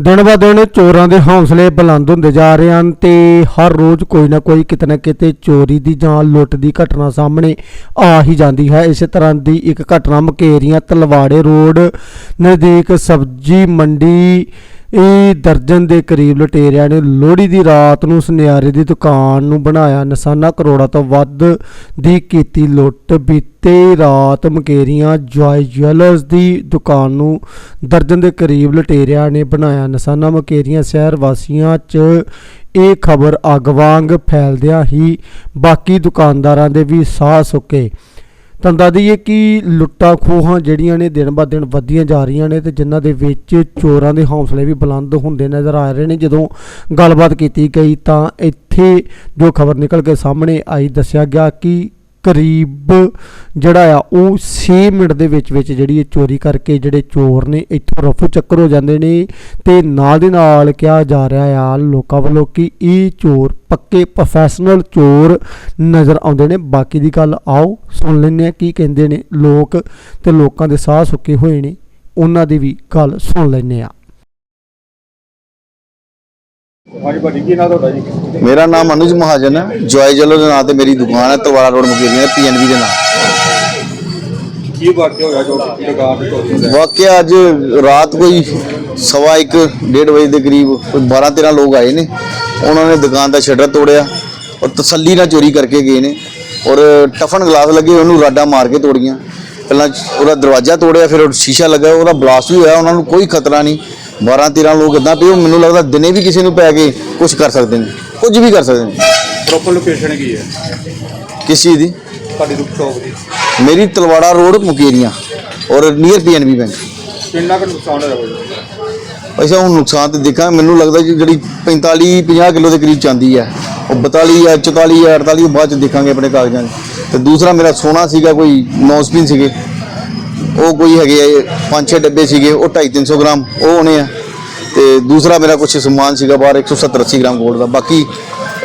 ਦਿਨ ਬ ਦਿਨ ਚੋਰਾਂ ਦੇ ਹੌਸਲੇ ਬੁਲੰਦ ਹੁੰਦੇ ਜਾ ਰਹੇ ਹਨ ਤੇ ਹਰ ਰੋਜ਼ ਕੋਈ ਨਾ ਕੋਈ ਕਿਤੇ ਨਾ ਕਿਤੇ ਚੋਰੀ ਦੀ ਜਾਂ ਲੁੱਟ ਦੀ ਘਟਨਾ ਸਾਹਮਣੇ ਆ ਹੀ ਜਾਂਦੀ ਹੈ। ਇਸੇ ਤਰ੍ਹਾਂ ਦੀ ਇੱਕ ਘਟਨਾ ਮਕੇਰੀਆਂ ਤਲਵਾੜੇ ਰੋਡ ਨਜ਼ਦੀਕ ਸਬਜ਼ੀ ਮੰਡੀ ਇਹ ਦਰਜਨ ਦੇ ਕਰੀਬ ਲੁਟੇਰਿਆਂ ਨੇ ਲੋਹੜੀ ਦੀ ਰਾਤ ਨੂੰ ਸੁਨਿਆਰੇ ਦੀ ਦੁਕਾਨ ਨੂੰ ਬਣਾਇਆ। ਨਿਸ਼ਾਨਾ ਕਰੋੜਾਂ ਤੋਂ ਵੱਧ ਦੀ ਕੀਤੀ ਲੁੱਟ। ਬੀਤੇ ਰਾਤ ਮਕੇਰੀਆਂ ਜੋਏ ਜੁਐਲਰਸ ਦੀ ਦੁਕਾਨ ਨੂੰ ਦਰਜਨ ਦੇ ਕਰੀਬ ਲੁਟੇਰਿਆਂ ਨੇ ਬਣਾਇਆ। ਨਿਸ਼ਾਨਾ ਮਕੇਰੀਆਂ ਸ਼ਹਿਰ ਵਾਸੀਆਂ 'ਚ ਇਹ ਖਬਰ ਅੱਗ ਵਾਂਗ ਫੈਲਦਿਆਂ ਹੀ ਬਾਕੀ ਦੁਕਾਨਦਾਰਾਂ ਦੇ ਵੀ ਸਾਹ ਸੁੱਕੇ। ਤੁਹਾਨੂੰ ਦੱਸ ਦਈਏ ਕਿ ਲੁੱਟਾਂ ਖੋਹਾਂ ਜਿਹੜੀਆਂ ਨੇ ਦਿਨ ਬਾ ਦਿਨ ਵੱਧਦੀਆਂ ਜਾ ਰਹੀਆਂ ਨੇ ਤੇ ਜਿਨ੍ਹਾਂ ਦੇ ਵਿੱਚ ਚੋਰਾਂ ਦੇ ਹੌਸਲੇ ਵੀ ਬੁਲੰਦ ਹੁੰਦੇ ਨਜ਼ਰ ਆ ਰਹੇ ਨੇ। ਜਦੋਂ ਗੱਲਬਾਤ ਕੀਤੀ ਗਈ ਤਾਂ ਇੱਥੇ ਜੋ ਖਬਰ ਨਿਕਲ ਕੇ ਸਾਹਮਣੇ ਆਈ, ਦੱਸਿਆ ਗਿਆ ਕਿ ਕਰੀਬ ਜਿਹੜਾ ਆ, ਉਹ 6 ਮਿੰਟ ਦੇ ਵਿੱਚ ਵਿੱਚ ਜਿਹੜੀ ਇਹ ਚੋਰੀ ਕਰਕੇ ਜਿਹੜੇ ਚੋਰ ਨੇ ਇੱਥੋਂ ਰਫੂ ਚੱਕਰ ਹੋ ਜਾਂਦੇ ਨੇ ਤੇ ਨਾਲ ਦੇ ਨਾਲ ਕਿਹਾ ਜਾ ਰਿਹਾ ਆ ਲੋਕਾਂ ਵੱਲੋਂ ਕਿ ਇਹ ਚੋਰ ਪੱਕੇ ਪ੍ਰੋਫੈਸ਼ਨਲ ਚੋਰ ਨਜ਼ਰ ਆਉਂਦੇ ਨੇ। ਬਾਕੀ ਦੀ ਗੱਲ ਆਓ ਸੁਣ ਲੈਂਦੇ ਆ ਕੀ ਕਹਿੰਦੇ ਨੇ ਲੋਕ ਤੇ ਲੋਕਾਂ ਦੇ ਸਾਹ ਸੁੱਕੇ ਹੋਏ ਨੇ। ਉਹਨਾਂ ਦੀ ਵੀ ਗੱਲ ਸੁਣ ਲੈਂਦੇ ਆ ਹਾਂਜੀ ਭਾਜੀ ਕੀ ਨਾਂ ਤੁਹਾਡਾ ਜੀ? ਮੇਰਾ ਨਾਮ ਅਨੁਜ ਮਹਾਜਨ ਹੈ। ਜੋਏ ਜਲੋ ਦੇ ਨਾਂ ਤੇ ਮੇਰੀ ਦੁਕਾਨ ਹੈ ਤਲਵਾੜਾ ਰੋਡ ਮੁਕੇਰੀਆਂ ਪੀਐਨਬੀ ਦੇ ਨਾਂ। ਕੀ ਵਾਕਿਆ ਹੋਇਆ ਜੋ ਦੁਕਾਨ ਤੇ ਵਾਕਿਆ ਅੱਜ ਰਾਤ ਕੋਈ ਸਵਾ ਇੱਕ ਡੇਢ ਵਜੇ ਦੇ ਕਰੀਬ ਕੋਈ 12 13 ਲੋਕ ਆਏ ਨੇ। ਉਹਨਾਂ ਨੇ ਦੁਕਾਨ ਦਾ ਸ਼ਟਰ ਤੋੜਿਆ ਔਰ ਤਸੱਲੀ ਨਾਲ ਚੋਰੀ ਕਰਕੇ ਗਏ ਨੇ ਔਰ ਟਫਨ ਗਲਾਸ ਲੱਗੇ ਉਹਨੂੰ ਰਾਡਾ ਮਾਰ ਕੇ ਤੋੜੀਆਂ। ਪਹਿਲਾਂ ਉਹਦਾ ਦਰਵਾਜ਼ਾ ਤੋੜਿਆ ਫਿਰ ਉਹ ਸ਼ੀਸ਼ਾ ਲੱਗਾ ਉਹਦਾ ਬਲਾਸਟ ਵੀ ਹੋਇਆ ਉਹਨਾਂ ਨੂੰ ਕੋਈ ਖਤਰਾ ਨਹੀਂ। 12 13 ਲੋਕ ਇਦਾਂ ਪਏ ਉਹ ਮੈਨੂੰ ਲੱਗਦਾ ਦਿਨੇ ਵੀ ਕਿਸੇ ਨੂੰ ਪੈ ਕੇ ਕੁਝ ਕਰ ਸਕਦੇ ਨੇ ਕੁਝ ਵੀ ਕਰ ਸਕਦੇ ਨੇ। ਪ੍ਰੋਪਰ ਲੋਕੇਸ਼ਨ ਕੀ ਹੈ? ਕਿਸ ਚੀਜ਼ ਦੀ? ਤੁਹਾਡੀ ਦੁੱਖ ਸ਼ੌਪ ਦੀ। ਮੇਰੀ ਤਲਵਾੜਾ ਰੋਡ ਮੁਕੇਰੀਆਂ ਔਰ ਨੀਅਰ ਪੀਐਨਬੀ ਬੈਂਕ ਕਿੰਨਾ ਕੁ ਨੁਕਸਾਨ ਹੋਇਆ ਭਾਜੀ ਅੱਛਾ ਹੁਣ ਨੁਕਸਾਨ ਤੇ ਦੇਖਾਂ ਮੈਨੂੰ ਲੱਗਦਾ ਕਿ ਜਿਹੜੀ 45 50 ਕਿਲੋ ਦੇ ਕਰੀਬ ਚਾਂਦੀ ਹੈ। ਉਹ 42 ਜਾਂ 44 ਜਾਂ 48 ਬਾਅਦ ਚ ਦੇਖਾਂਗੇ ਆਪਣੇ ਕਾਗਜ਼ਾਂ 'ਚ ਤੇ ਦੂਸਰਾ ਮੇਰਾ ਸੋਨਾ ਸੀਗਾ ਕੋਈ 9 ਸਪਿਨ ਸੀਗੇ। ਉਹ ਕੋਈ ਹੈਗੇ ਆ ਪੰਜ ਛੇ ਡੱਬੇ ਸੀਗੇ ਉਹ 2.5 300 ਗ੍ਰਾਮ ਉਹ ਹੋਣੇ ਆ। ਤੇ ਦੂਸਰਾ ਮੇਰਾ ਕੁਝ ਸਮਾਨ ਸੀਗਾ ਬਾਹਰ 170 80 ਗ੍ਰਾਮ 골ਡ ਦਾ। ਬਾਕੀ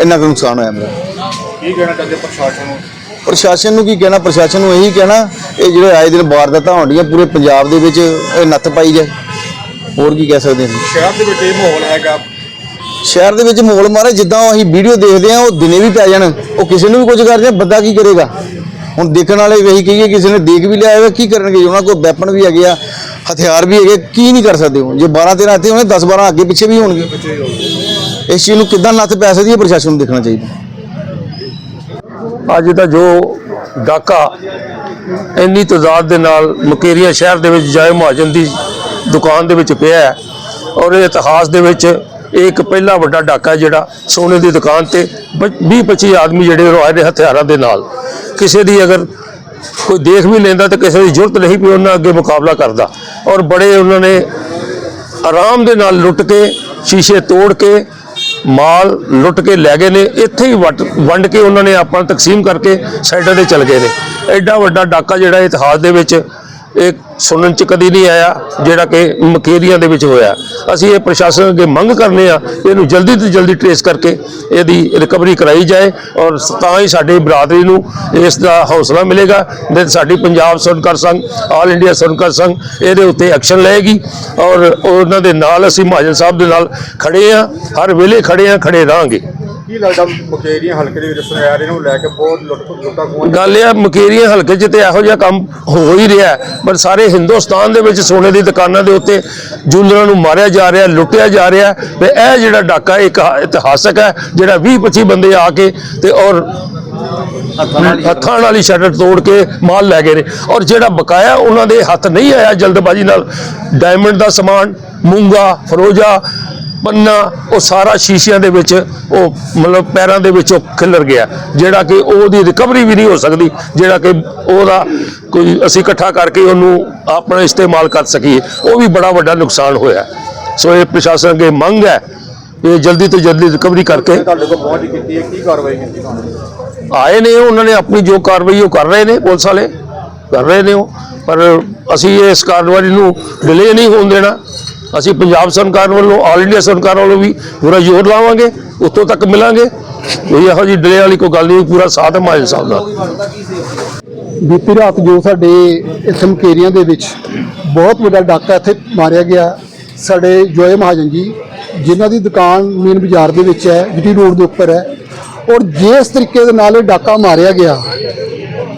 ਇੰਨਾ ਕੁ ਨੁਕਸਾਨ ਹੋਇਆ ਮੇਰਾ। ਕੀ ਕਹਿਣਾ ਚਾਹੁੰਦੇ ਪ੍ਰਸ਼ਾਸਨ ਨੂੰ? ਪ੍ਰਸ਼ਾਸਨ ਨੂੰ ਕੀ ਕਹਿਣਾ? ਪ੍ਰਸ਼ਾਸਨ ਨੂੰ ਇਹੀ ਕਹਿਣਾ ਇਹ ਜਿਹੜੇ ਆਏ ਦਿਨ ਵਾਰਦਾਤਾਂ ਹੋਣੀਆਂ ਪੂਰੇ ਪੰਜਾਬ ਦੇ ਵਿੱਚ ਇਹ ਨੱਥ ਪਾਈ ਜਾਏ। ਹੋਰ ਕੀ ਕਹਿ ਸਕਦੇ ਹਾਂ ਸ਼ਹਿਰ ਦੇ ਵਿੱਚ ਇਹ ਮਾਹੌਲ ਹੈਗਾ। ਸ਼ਹਿਰ ਦੇ ਵਿੱਚ ਮਾਹੌਲ ਮਾਰੇ ਜਿੱਦਾਂ ਅਸੀਂ ਵੀਡੀਓ ਦੇਖਦੇ ਆ ਉਹ ਦਿਨੇ ਵੀ ਪੈ ਜਾਣ ਉਹ ਕਿਸੇ ਨੂੰ ਵੀ ਕੁਝ ਕਰ ਜਾਏ ਬੰਦਾ ਕੀ ਕਰੇਗਾ? ਹੁਣ ਦੇਖਣ ਵਾਲੇ ਵੀ ਇਹੀ ਕਹੀਏ ਕਿਸੇ ਨੇ ਦੇਖ ਵੀ ਲਿਆ ਹੋਵੇ ਕੀ ਕਰਨਗੇ? ਉਹਨਾਂ ਕੋਲ ਵੈਪਨ ਵੀ ਹੈਗੇ ਆ ਹਥਿਆਰ ਵੀ ਹੈਗੇ ਕੀ ਨਹੀਂ ਕਰ ਸਕਦੇ ਉਹ? ਜੇ 12 13 ਇੱਥੇ ਹੋਣੇ 10 12 ਅੱਗੇ ਪਿੱਛੇ ਵੀ ਹੋਣਗੇ। ਇਸ ਚੀਜ਼ ਨੂੰ ਕਿੱਦਾਂ ਨੱਥ ਪੈ ਸਕਦੀ ਹੈ ਪ੍ਰਸ਼ਾਸਨ ਨੂੰ ਦੇਖਣਾ ਚਾਹੀਦਾ। ਅੱਜ ਦਾ ਜੋ ਡਾਕਾ ਇੰਨੀ ਤਦਾਦ ਦੇ ਨਾਲ ਮਕੇਰੀਆ ਸ਼ਹਿਰ ਦੇ ਵਿੱਚ ਜਾਏ ਮਹਾਜਨ ਦੀ ਦੁਕਾਨ ਦੇ ਵਿੱਚ ਪਿਆ ਹੈ ਔਰ ਇਹ ਇਤਿਹਾਸ ਦੇ ਵਿੱਚ ਇਹ ਇੱਕ ਪਹਿਲਾ ਵੱਡਾ ਡਾਕਾ ਜਿਹੜਾ ਸੋਨੇ ਦੀ ਦੁਕਾਨ ਤੇ 20 25 ਆਦਮੀ ਜਿਹੜੇ ਉਹ ਆਏ ਨੇ ਹਥਿਆਰਾਂ ਦੇ ਨਾਲ। ਕਿਸੇ ਦੀ ਅਗਰ ਕੋਈ ਦੇਖ ਵੀ ਲੈਂਦਾ ਤਾਂ ਕਿਸੇ ਦੀ ਜ਼ਰੂਰਤ ਨਹੀਂ ਵੀ ਉਹਨਾਂ ਅੱਗੇ ਮੁਕਾਬਲਾ ਕਰਦਾ। ਔਰ ਬੜੇ ਉਹਨਾਂ ਨੇ ਆਰਾਮ ਦੇ ਨਾਲ ਲੁੱਟ ਕੇ, ਸ਼ੀਸ਼ੇ ਤੋੜ ਕੇ, ਮਾਲ ਲੁੱਟ ਕੇ ਲੈ ਗਏ ਨੇ। ਇੱਥੇ ਹੀ ਵਟ- ਵੰਡ ਕੇ ਉਹਨਾਂ ਨੇ ਆਪਾਂ ਤਕਸੀਮ ਕਰਕੇ ਸਾਈਡਾਂ ਤੇ ਚਲ ਗਏ ਨੇ। ਐਡਾ ਵੱਡਾ ਡਾਕਾ ਜਿਹੜਾ ਇਤਿਹਾਸ ਦੇ ਵਿੱਚ ਇਹ ਸੁਣਨ ਚ ਕਦੀ ਨਹੀਂ ਆਇਆ, ਜਿਹੜਾ ਕਿ ਮਕੇਰੀਆਂ ਦੇ ਵਿੱਚ ਹੋਇਆ। ਅਸੀਂ ਇਹ ਪ੍ਰਸ਼ਾਸਨ ਅੱਗੇ ਮੰਗ ਕਰਨੇ ਆ, ਇਹਨੂੰ ਜਲਦੀ ਤੋਂ ਜਲਦੀ ਟ੍ਰੇਸ ਕਰਕੇ ਇਹਦੀ ਰਿਕਵਰੀ ਕਰਾਈ ਜਾਏ ਔਰ ਤਾਂ ਹੀ ਸਾਡੀ ਬਰਾਦਰੀ ਨੂੰ ਇਸ ਦਾ ਹੌਸਲਾ ਮਿਲੇਗਾ। ਤੇ ਸਾਡੀ ਪੰਜਾਬ ਸਨਕਰ ਸੰਘ, ਆਲ ਇੰਡੀਆ ਸਨਕਰ ਸੰਘ ਇਹਦੇ ਉੱਤੇ ਐਕਸ਼ਨ ਲਏਗੀ ਔਰ ਉਹਨਾਂ ਦੇ ਨਾਲ ਅਸੀਂ ਮਹਾਜਨ ਸਾਹਿਬ ਦੇ ਨਾਲ ਖੜੇ ਆ, ਹਰ ਵੇਲੇ ਖੜੇ ਆ, ਖੜੇ ਰਹਾਂਗੇ। ਕੀ ਲੱਗਦਾ ਮੁਕੇਰੀਆਂ ਹਲਕੇ ਦੇ ਵਿੱਚ ਸੁਨਿਆਰੇ ਨੂੰ ਲੈ ਕੇ ਬਹੁਤ ਲੁੱਟ ਲੁੱਟਾਂ ਖੋਹਾਂ ਗੱਲ ਇਹ ਆ ਮਕੇਰੀਆਂ ਹਲਕੇ 'ਚ ਤੇ ਇਹੋ ਜਿਹਾ ਕੰਮ ਹੋ ਹੀ ਰਿਹਾ ਹੈ, ਪਰ ਸਾਰੇ ਹਿੰਦੁਸਤਾਨ ਦੇ ਵਿੱਚ ਸੋਨੇ ਦੀ ਦੁਕਾਨਾਂ ਦੇ ਉੱਤੇ ਜੂਲਰਾਂ ਨੂੰ ਮਾਰਿਆ ਜਾ ਰਿਹਾ ਲੁੱਟਿਆ ਜਾ ਰਿਹਾ ਤੇ ਇਹ ਜਿਹੜਾ ਡਾਕਾ ਇੱਕ ਹ- ਇਤਿਹਾਸਕ ਹੈ ਜਿਹੜਾ 20 25 ਬੰਦੇ ਆ ਕੇ ਤੇ ਔਰ ਹੱਥਾਂ ਨਾਲ ਹੀ ਸ਼ਟਰ ਤੋੜ ਕੇ ਮਾਲ ਲੈ ਗਏ ਨੇ। ਔਰ ਜਿਹੜਾ ਬਕਾਇਆ ਉਹਨਾਂ ਦੇ ਹੱਥ ਨਹੀਂ ਆਇਆ ਜਲਦਬਾਜ਼ੀ ਨਾਲ ਡਾਇਮੰਡ ਦਾ ਸਮਾਨ ਮੂੰਗਾ ਫਰੋਜਾ ਪੰਨਾ ਉਹ ਸਾਰਾ ਸ਼ੀਸ਼ਿਆਂ ਦੇ ਵਿੱਚ ਉਹ ਮਤਲਬ ਪੈਰਾਂ ਦੇ ਵਿੱਚ ਉਹ ਖਿਲਰ ਗਿਆ। ਜਿਹੜਾ ਕਿ ਉਹਦੀ ਰਿਕਵਰੀ ਵੀ ਨਹੀਂ ਹੋ ਸਕਦੀ ਜਿਹੜਾ ਕਿ ਉਹਦਾ ਕੋਈ ਅਸੀਂ ਇਕੱਠਾ ਕਰਕੇ ਉਹਨੂੰ ਆਪਣਾ ਇਸਤੇਮਾਲ ਕਰ ਸਕੀਏ ਉਹ ਵੀ ਬੜਾ ਵੱਡਾ ਨੁਕਸਾਨ ਹੋਇਆ। ਸੋ ਇਹ ਪ੍ਰਸ਼ਾਸਨ ਅੱਗੇ ਮੰਗ ਹੈ ਕਿ ਜਲਦੀ ਤੋਂ ਜਲਦੀ ਰਿਕਵਰੀ ਕਰਕੇ ਤੁਹਾਡੇ ਕੋਲ ਪਹੁੰਚ ਕੀਤੀ ਹੈ ਕੀ ਕਾਰਵਾਈ ਕੀਤੀ ਤੁਹਾਨੂੰ? ਆਏ ਨੇ ਉਹਨਾਂ ਨੇ ਆਪਣੀ ਜੋ ਕਾਰਵਾਈ ਉਹ ਕਰ ਰਹੇ ਨੇ ਪੁਲਿਸ ਵਾਲੇ ਕਰ ਰਹੇ ਨੇ ਉਹ ਪਰ ਅਸੀਂ ਇਸ ਕਾਰਵਾਈ ਨੂੰ ਡਿਲੇ ਨਹੀਂ ਹੋਣ ਦੇਣਾ। ਅਸੀਂ ਪੰਜਾਬ ਸਰਕਾਰ ਵੱਲੋਂ ਆਲ ਇੰਡੀਆ ਸਰਕਾਰ ਵੱਲੋਂ ਵੀ ਪੂਰਾ ਜ਼ੋਰ ਲਾਵਾਂਗੇ, ਉੱਥੋਂ ਤੱਕ ਮਿਲਾਂਗੇ। ਕੋਈ ਇਹੋ ਜਿਹੀ ਡਿਲੇ ਵਾਲੀ ਕੋਈ ਗੱਲ ਨਹੀਂ, ਪੂਰਾ ਸਾਥ ਹੈ ਮਾਜਨ ਸਾਹਿਬ ਦਾ ਬੀਤੀ ਰਾਤ ਜੋ ਸਾਡੇ ਇੱਥੇ ਮਕੇਰੀਆਂ ਦੇ ਵਿੱਚ ਬਹੁਤ ਵੱਡਾ ਡਾਕਾ ਇੱਥੇ ਮਾਰਿਆ ਗਿਆ, ਸਾਡੇ ਜੋਏ ਮਹਾਜਨ ਜੀ, ਜਿਨ੍ਹਾਂ ਦੀ ਦੁਕਾਨ ਮੇਨ ਬਾਜ਼ਾਰ ਦੇ ਵਿੱਚ ਹੈ ਜੀਟੀ ਰੋਡ ਦੇ ਉੱਪਰ ਹੈ, ਔਰ ਜਿਸ ਤਰੀਕੇ ਦੇ ਨਾਲ ਇਹ ਡਾਕਾ ਮਾਰਿਆ ਗਿਆ,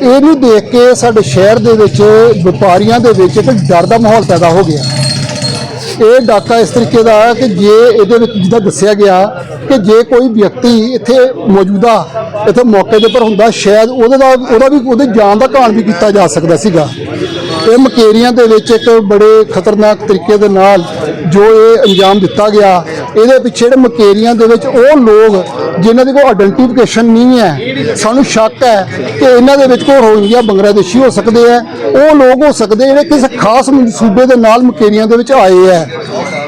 ਇਹਨੂੰ ਦੇਖ ਕੇ ਸਾਡੇ ਸ਼ਹਿਰ ਦੇ ਵਿੱਚ, ਵਪਾਰੀਆਂ ਦੇ ਵਿੱਚ ਇੱਕ ਡਰ ਦਾ ਮਾਹੌਲ ਪੈਦਾ ਹੋ ਗਿਆ। ਇਹ ਡਾਕਾ ਇਸ ਤਰੀਕੇ ਦਾ ਹੈ ਕਿ ਜੇ ਇਹਦੇ ਵਿੱਚ ਜਿੱਦਾਂ ਦੱਸਿਆ ਗਿਆ ਕਿ ਜੇ ਕੋਈ ਵਿਅਕਤੀ ਇੱਥੇ ਮੌਜੂਦਾ, ਇੱਥੇ ਮੌਕੇ ਦੇ ਉੱਪਰ ਹੁੰਦਾ, ਸ਼ਾਇਦ ਉਹਦੇ ਦਾ ਉਹਦਾ ਵੀ ਉਹਦੇ ਜਾਨ ਦਾ ਘਾਣ ਵੀ ਕੀਤਾ ਜਾ ਸਕਦਾ ਸੀਗਾ। ਇਹ ਮਕੇਰੀਆਂ ਦੇ ਵਿੱਚ ਇੱਕ ਬੜੇ ਖਤਰਨਾਕ ਤਰੀਕੇ ਦੇ ਨਾਲ ਜੋ ਇਹ ਅੰਜਾਮ ਦਿੱਤਾ ਗਿਆ, ਇਹਦੇ ਪਿੱਛੇ ਜਿਹੜੇ ਮਕੇਰੀਆਂ ਦੇ ਵਿੱਚ ਉਹ ਲੋਕ ਜਿਨ੍ਹਾਂ ਦੀ ਕੋਈ ਆਇਡੈਂਟੀਫਿਕੇਸ਼ਨ ਨਹੀਂ ਹੈ, ਸਾਨੂੰ ਸ਼ੱਕ ਹੈ ਕਿ ਇਹਨਾਂ ਦੇ ਵਿੱਚ ਕੋਈ ਰੋਹਿੰਗਿਆ ਬੰਗਲਾਦੇਸ਼ੀ ਹੋ ਸਕਦੇ ਹੈ, ਉਹ ਲੋਕ ਹੋ ਸਕਦੇ ਜਿਹੜੇ ਕਿਸੇ ਖਾਸ ਸੂਬੇ ਦੇ ਨਾਲ ਮਕੇਰੀਆਂ ਦੇ ਵਿੱਚ ਆਏ ਹੈ।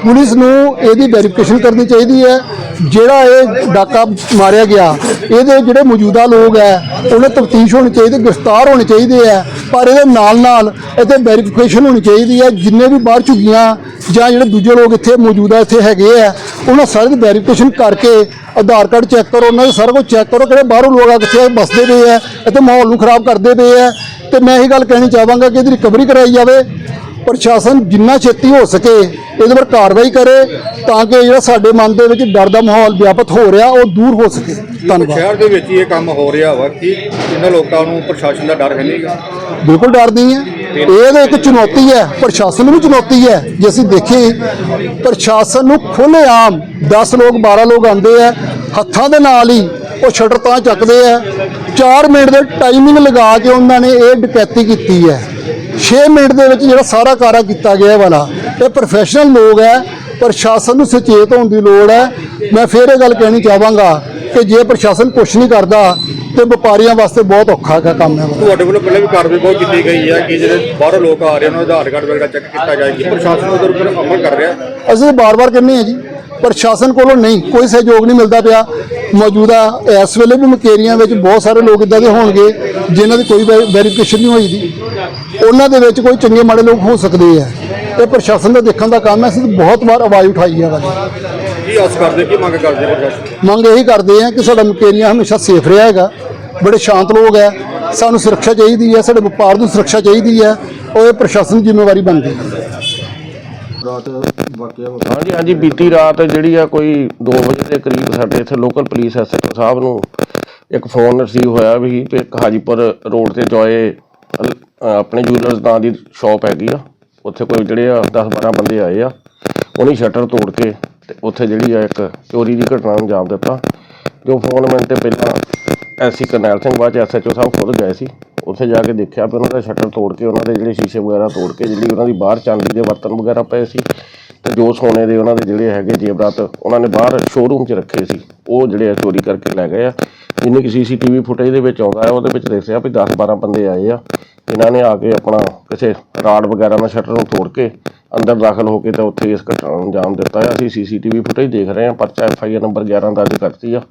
ਪੁਲਿਸ ਨੂੰ ਇਹਦੀ ਵੈਰੀਫਿਕੇਸ਼ਨ ਕਰਨੀ ਚਾਹੀਦੀ ਹੈ ਜਿਹੜਾ ਇਹ ਡਾਕਾ ਮਾਰਿਆ ਗਿਆ, ਇਹਦੇ ਜਿਹੜੇ ਮੌਜੂਦਾ ਲੋਕ ਹੈ, ਉਹਨੇ ਤਫਤੀਸ਼ ਹੋਣੀ ਚਾਹੀਦੀ, ਗ੍ਰਿਫਤਾਰ ਹੋਣੇ ਚਾਹੀਦੇ ਹੈ, ਪਰ ਇਹਦੇ ਨਾਲ ਨਾਲ ਇੱਥੇ ਵੈਰੀਫਿਕੇਸ਼ਨ ਹੋਣੀ ਚਾਹੀਦੀ ਹੈ, ਜਿੰਨੇ ਵੀ ਬਾਹਰ ਝੁੱਗੀਆਂ ਜਾਂ ਜਿਹੜੇ ਦੂਜੇ ਲੋਕ ਇੱਥੇ ਮੌਜੂਦਾ ਇੱਥੇ ਹੈਗੇ ਆ ਉਹਨਾਂ ਸਾਰੇ ਦੀ ਵੈਰੀਫਿਕੇਸ਼ਨ ਕਰਕੇ ਆਧਾਰ ਕਾਰਡ ਚੈੱਕ ਕਰੋ, ਉਹਨਾਂ ਦੇ ਸਾਰਾ ਕੁਝ ਚੈੱਕ ਕਰੋ, ਕਿਹੜੇ ਬਾਹਰੋਂ ਲੋਕ ਆ ਕਿੱਥੇ ਬਸਦੇ ਪਏ ਆ ਇੱਥੇ ਮਾਹੌਲ ਨੂੰ ਖਰਾਬ ਕਰਦੇ ਪਏ ਆ ਤੇ ਮੈਂ ਇਹ ਗੱਲ ਕਹਿਣੀ ਚਾਹਾਂਗਾ ਕਿ ਇਹਦੀ ਰਿਕਵਰੀ ਕਰਾਈ ਜਾਵੇ। ਪ੍ਰਸ਼ਾਸਨ ਜਿੰਨਾ ਛੇਤੀ ਹੋ ਸਕੇ ਇਹਦੇ ਪਰ ਕਾਰਵਾਈ ਕਰੇ ਤਾਂ ਕਿ ਜਿਹੜਾ ਸਾਡੇ ਮਨ ਦੇ ਵਿੱਚ ਡਰ ਦਾ ਮਾਹੌਲ ਵਿਆਪਤ ਹੋ ਰਿਹਾ ਉਹ ਦੂਰ ਹੋ ਸਕੇ। ਧੰਨਵਾਦ। ਸ਼ਹਿਰ ਦੇ ਵਿੱਚ ਇਹ ਕੰਮ ਹੋ ਰਿਹਾ ਵਾ ਕਿ ਇਹਨਾਂ ਲੋਕਾਂ ਨੂੰ ਪ੍ਰਸ਼ਾਸਨ ਦਾ ਡਰ ਹੈ ਨਹੀਂਗਾ ਬਿਲਕੁਲ ਡਰ ਨਹੀਂ ਹੈ। ਇਹ ਤਾਂ ਇੱਕ ਚੁਣੌਤੀ ਹੈ ਪ੍ਰਸ਼ਾਸਨ ਨੂੰ ਵੀ ਚੁਣੌਤੀ ਹੈ। ਜੇ ਅਸੀਂ ਦੇਖੀਏ ਪ੍ਰਸ਼ਾਸਨ ਨੂੰ ਖੁੱਲ੍ਹੇਆਮ 10 ਲੋਕ 12 ਲੋਕ ਆਉਂਦੇ ਆ ਹੱਥਾਂ ਦੇ ਨਾਲ ਹੀ ਉਹ ਸ਼ਟਰ ਤਾਂ ਚੱਕਦੇ ਆ। 4 ਮਿੰਟ ਦੇ ਟਾਈਮਿੰਗ ਲਗਾ ਕੇ ਉਹਨਾਂ ਨੇ ਇਹ ਡਕੈਤੀ ਕੀਤੀ ਹੈ। 6 ਮਿੰਟ ਦੇ ਵਿੱਚ ਜਿਹੜਾ ਸਾਰਾ ਕਾਰਾ ਕੀਤਾ ਗਿਆ ਵਾਲਾ ਇਹ ਪ੍ਰੋਫੈਸ਼ਨਲ ਲੋਕ ਹੈ ਪ੍ਰਸ਼ਾਸਨ ਨੂੰ ਸੁਚੇਤ ਹੋਣ ਦੀ ਲੋੜ ਹੈ। ਮੈਂ ਫਿਰ ਇਹ ਗੱਲ ਕਹਿਣੀ ਚਾਹਾਂਗਾ ਕਿ ਜੇ ਪ੍ਰਸ਼ਾਸਨ ਕੁਛ ਨਹੀਂ ਕਰਦਾ ਤੇ ਵਪਾਰੀਆਂ ਵਾਸਤੇ ਬਹੁਤ ਔਖਾ ਦਾ ਕੰਮ ਹੈ। ਤੁਹਾਡੇ ਵੱਲੋਂ ਪਹਿਲਾਂ ਵੀ ਕਾਰਵਾਈ ਬਹੁਤ ਕੀਤੀ ਗਈ ਹੈ ਕਿ ਜਿਹੜੇ ਬਾਹਰੋਂ ਲੋਕ ਆ ਰਹੇ ਉਹਨਾਂ ਦਾ ਆਧਾਰ ਕਾਰਡ ਵਗੈਰਾ ਚੈੱਕ ਕੀਤਾ ਜਾਏ ਕਿ ਪ੍ਰਸ਼ਾਸਨ ਉਹਦੇ ਉੱਪਰ ਅਮਲ ਕਰ ਰਿਹਾ। ਅਸੀਂ ਬਾਰ-ਬਾਰ ਕਹਿੰਦੇ ਹਾਂ ਜੀ ਪ੍ਰਸ਼ਾਸਨ ਕੋਲੋਂ ਨਹੀਂ ਕੋਈ ਸਹਿਯੋਗ ਨਹੀਂ ਮਿਲਦਾ ਪਿਆ। ਮੌਜੂਦਾ ਇਸ ਵੇਲੇ ਵੀ ਮਕੇਰੀਆਂ ਵਿੱਚ ਬਹੁਤ ਸਾਰੇ ਲੋਕ ਇਦਾਂ ਦੇ ਹੋਣਗੇ ਜਿਨ੍ਹਾਂ ਦੀ ਕੋਈ ਵੈਰੀਫਿਕੇਸ਼ਨ ਨਹੀਂ ਹੋਈ ਦੀ ਉਹਨਾਂ ਦੇ ਵਿੱਚ ਕੋਈ ਚੰਗੇ ਮਾੜੇ ਲੋਕ ਹੋ ਸਕਦੇ ਆ। ਇਹ ਪ੍ਰਸ਼ਾਸਨ ਦਾ ਦੇਖਣ ਦਾ ਕੰਮ ਹੈ ਅਸੀਂ ਬਹੁਤ ਵਾਰ ਆਵਾਜ਼ ਉਠਾਈ ਹੈ ਵਾਲੀ ਕੀ ਆਸ ਕਰਦੇ ਕੀ ਮੰਗ ਕਰਦੇ ਪ੍ਰਸ਼ਾਸਨ? ਮੰਗ ਇਹੀ ਕਰਦੇ ਆ ਕਿ ਸਾਡਾ ਮਕੇਰੀਆਂ ਹਮੇਸ਼ਾ ਸੇਫ ਰਿਹਾ ਹੈਗਾ। ਬੜੇ ਸ਼ਾਂਤ ਲੋਕ ਹੈ ਸਾਨੂੰ ਸੁਰੱਖਿਆ ਚਾਹੀਦੀ ਹੈ ਸਾਡੇ ਵਪਾਰ ਨੂੰ ਸੁਰੱਖਿਆ ਚਾਹੀਦੀ ਹੈ ਉਹ ਇਹ ਪ੍ਰਸ਼ਾਸਨ ਦੀ ਜ਼ਿੰਮੇਵਾਰੀ ਬਣਦੀ ਹੈ ਹਾਂਜੀ ਹਾਂਜੀ, ਬੀਤੀ ਰਾਤ ਜਿਹੜੀ ਆ ਕੋਈ 2 ਵਜੇ ਦੇ ਕਰੀਬ ਸਾਡੇ ਇੱਥੇ ਲੋਕਲ ਪੁਲਿਸ ਐਸਐਚਓ ਸਾਹਿਬ ਨੂੰ ਇੱਕ ਫੋਨ ਰਿਸੀਵ ਹੋਇਆ ਵੀ ਕਿ ਇੱਕ ਹਾਜੀਪੁਰ ਰੋਡ ਤੇ ਜੋਏ ਅਲ- ਆਪਣੇ ਜੂਲਰਸ ਨਾਂ ਦੀ ਸ਼ਾਪ ਹੈਗੀ ਆ। ਉੱਥੇ ਕੋਈ ਜਿਹੜੇ ਆ 10 12 ਬੰਦੇ ਆਏ ਆ। ਉਹਨੇ ਸ਼ਟਰ ਤੋੜ ਕੇ ਤੇ ਉੱਥੇ ਜਿਹੜੀ ਆ ਇੱਕ ਚੋਰੀ ਦੀ ਘਟਨਾ ਨੂੰ ਅੰਜਾਮ ਦਿੱਤਾ। ਜੋ ਫੋਨ ਮਿੰਟ ਤੇ ਪਹਿਲਾਂ ਐਸੀ ਕਰਨੈਲ ਸਿੰਘ ਬਾਅਦ ਐਸਐਚਓ ਸਾਹਿਬ ਖੁਦ ਗਏ ਸੀ। ਉੱਥੇ ਜਾ ਕੇ ਦੇਖਿਆ ਵੀ ਉਹਨਾਂ ਦਾ ਸ਼ਟਰ ਤੋੜ ਕੇ ਉਹਨਾਂ ਦੇ ਜਿਹੜੇ ਸ਼ੀਸ਼ੇ ਵਗੈਰਾ ਤੋੜ ਕੇ ਜਿਹੜੀ ਉਹਨਾਂ ਦੀ ਬਾਹਰ ਚਾਂਦੀ ਦੇ ਬਰਤਨ ਵਗੈਰਾ ਪਏ ਸੀ ਤੇ ਜੋ ਸੋਨੇ ਦੇ ਉਹਨਾਂ ਦੇ ਜਿਹੜੇ ਹੈਗੇ ਜੇਬਰਾਤ ਉਹਨਾਂ ਨੇ ਬਾਹਰ ਸ਼ੋਰੂਮ 'ਚ ਰੱਖੇ ਸੀ। ਉਹ ਜਿਹੜੇ ਆ ਚੋਰੀ ਕਰਕੇ ਲੈ ਗਏ ਆ। ਜਿੰਨੀ ਕਿ ਸੀਸੀਟੀਵੀ ਫੁਟੇਜ ਦੇ ਵਿੱਚ ਆਉਂਦਾ ਹੈ, ਉਹਦੇ ਵਿੱਚ ਦੱਸਿਆ ਵੀ 10 12 ਬੰਦੇ ਆਏ ਆ। ਇਹਨਾਂ ਨੇ ਆ ਕੇ ਆਪਣਾ ਕਿਸੇ ਰਾਡ ਵਗੈਰਾ ਨਾਲ ਸ਼ਟਰ ਨੂੰ ਤੋੜ ਕੇ ਅੰਦਰ ਦਾਖਲ ਹੋ ਕੇ ਤਾਂ ਉੱਥੇ ਇਸ ਘਟਨਾ ਨੂੰ ਅੰਜਾਮ ਦਿੱਤਾ ਹੈ। ਅਸੀਂ ਸੀਸੀਟੀਵੀ ਫੁਟੇਜ ਦੇਖ ਰਹੇ ਹਾਂ, ਪਰਚਾ ਐਫਆਈਆਰ ਨੰਬਰ 11 ਦਰਜ ਕਰਤੀ ਆ।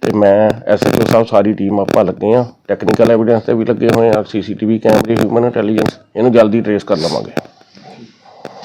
ਤੇ ਮੈਂ ਐਸਐਚਓ ਸਾਹਿਬ ਸਾਰੀ ਟੀਮ ਆਪਾਂ ਲੱਗੇ ਆ ਟੈਕਨੀਕਲ ਐਵੀਡੈਂਸ ਤੇ ਵੀ ਲੱਗੇ ਹੋਏ ਆ। ਸੀਸੀਟੀਵੀ ਕੈਮਰੇ ਹਿਊਮਨ ਇੰਟੈਲੀਜੈਂਸ ਇਹਨੂੰ ਜਲਦੀ ਟਰੇਸ ਕਰ ਲਵਾਂਗੇ।